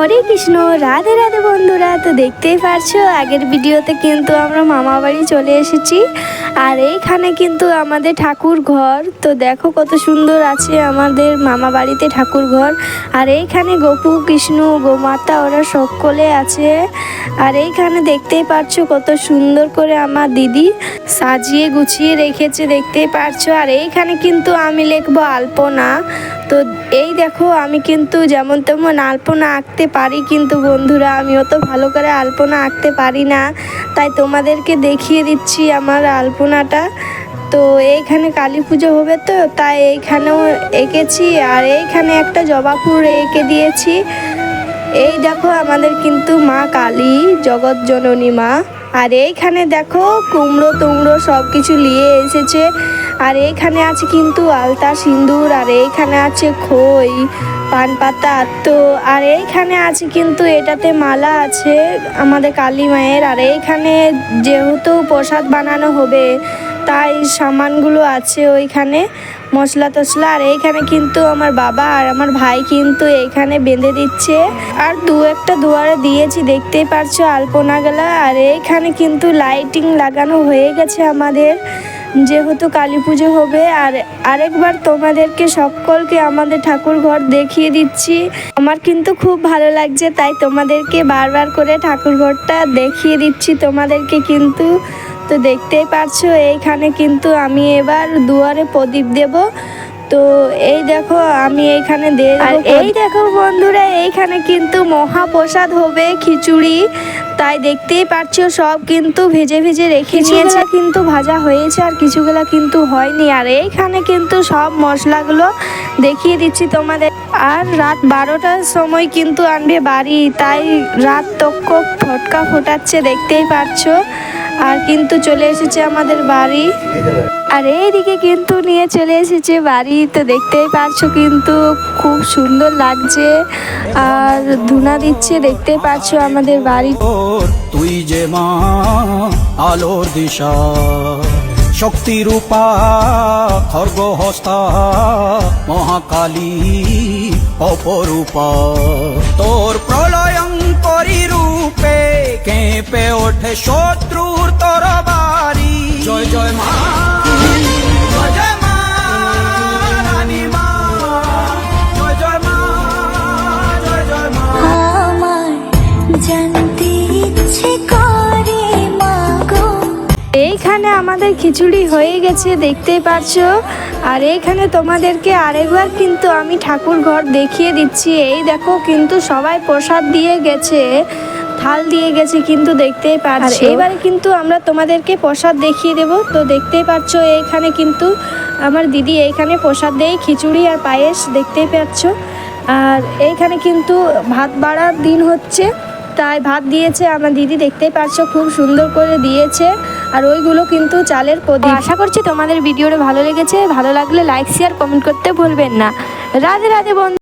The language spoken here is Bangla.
হরে কৃষ্ণ, রাধে রাধে বন্ধুরা। তো দেখতেই পারছ, আগের ভিডিওতে কিন্তু আমরা মামা বাড়ি চলে এসেছি। আর এইখানে কিন্তু আমাদের ঠাকুর ঘর। তো দেখো কত সুন্দর আছে আমাদের মামা বাড়িতে ঠাকুর ঘর। আর এইখানে গোপু, কৃষ্ণ, গোমাতা, ওরা সকলে আছে। আর এইখানে দেখতেই পারছ কত সুন্দর করে আমার দিদি সাজিয়ে গুছিয়ে রেখেছে, দেখতেই পারছ। আর এইখানে কিন্তু আমি লিখব আলপনা। তো এই দেখো, আমি কিন্তু যেমন তেমন আলপনা আঁকতে পারি কিন্তু বন্ধুরা, আমি অত ভালো করে আলপনা আঁকতে পারি না। তাই তোমাদেরকে দেখিয়ে দিচ্ছি আমার আলপনাটা। তো এইখানে কালী পুজো হবে তো, তাই এইখানেও এঁকেছি আর এইখানে একটা জবা ফুল এঁকে দিয়েছি। এই দেখো, আমাদের কিন্তু মা কালী, জগৎ জননী মা। আর এইখানে দেখো কুমড়ো টুমড়ো সব কিছু নিয়ে এসেছে। আর এইখানে আছে কিন্তু আলতা সিন্দুর আর এইখানে আছে খই পান পাতা তো আর এইখানে আছে কিন্তু এটাতে মালা আছে আমাদের কালী মায়ের। আর এইখানে যেহেতু প্রসাদ বানানো হবে, তাই সামানগুলো আছে ওইখানে। মশলা টশলা আর এইখানে কিন্তু আমার বাবা আর আমার ভাই কিন্তু এইখানে বেঁধে দিচ্ছে। আর দু একটা দুয়ারে দিয়েছি, দেখতেই পারছ আলপনা গেলা। আর এইখানে কিন্তু লাইটিং লাগানো হয়ে গেছে আমাদের, যেহেতু কালী পুজো হবে। আর আরেকবার তোমাদেরকে সকলকে আমাদের ঠাকুর ঘর দেখিয়ে দিচ্ছি। আমার কিন্তু খুব ভালো লাগছে, তাই তোমাদেরকে বারবার করে ঠাকুর ঘরটা দেখিয়ে দিচ্ছি। তোমাদেরকে কিন্তু তো দেখতেই পারছ এইখানে কিন্তু আমি এবার দুয়ারে প্রদীপ দেব। তো এই দেখো আমি এইখানে দিয়ে আর এই দেখো বন্ধুরা এইখানে কিন্তু মহাপ্রসাদ হবে খিচুড়ি। তাই দেখতেই পারছ সব কিন্তু ভেজে ভেজে রেখে নিয়েছে কিন্তু ভাজা হয়েছে আর কিছুগুলা কিন্তু হয়নি। আর এইখানে কিন্তু সব মশলাগুলো দেখিয়ে দিচ্ছি তোমাদের। আর রাত বারোটার সময় কিন্তু আনবে বাড়ি তাই রাত তক্ক ফটকা ফোটাচ্ছে দেখতেই পারছ। আর কিন্তু চলে এসেছে আমাদের বাড়ি। আর এইদিকে কিন্তু নিয়ে চলে এসেছে বাড়ি। তো দেখতেই পারছ কিন্তু খুব সুন্দর লাগছে। আর ধুনা দিচ্ছে, দেখতেই পাচ্ছো আমাদের বাড়ি। তুই যে মা, আলোর দিশা, শক্তি রূপা খর্গ হস্তা মহাকালী, অপরূপা। তোর রূপে কেঁপে ওঠে শত্রুর তোর বাড়ি জয় জয় মা। জয় জয় মা রানী মা। জয় জয় মা জয় জয় মা। আমার জানতে ইচ্ছে করে মাগো এইখানে আমাদের খিচুড়ি হয়ে গেছে দেখতেই পারছ? আর এইখানে তোমাদেরকে আরেকবার কিন্তু আমি ঠাকুর ঘর দেখিয়ে দিচ্ছি। এই দেখো কিন্তু সবাই প্রসাদ দিয়ে গেছে। থাল দিয়ে গেছে কিন্তু দেখতেই পারছ এবারে কিন্তু আমরা তোমাদেরকে প্রসাদ দেখিয়ে দেব। তো দেখতেই পাচ্ছ এইখানে কিন্তু আমার দিদি এইখানে প্রসাদ দেয় খিচুড়ি আর পায়েস দেখতেই পাচ্ছ। আর এইখানে কিন্তু ভাত বাড়ার দিন হচ্ছে তাই ভাত দিয়েছে আমার দিদি। দেখতেই পারছ খুব সুন্দর করে দিয়েছে। আর ওইগুলো কিন্তু চালের প্রদীপ। আশা করছি তোমাদের ভিডিওটা ভালো লেগেছে। ভালো লাগলে লাইক শেয়ার কমেন্ট করতে ভুলবেন না। রাধে রাধে বন্ধু।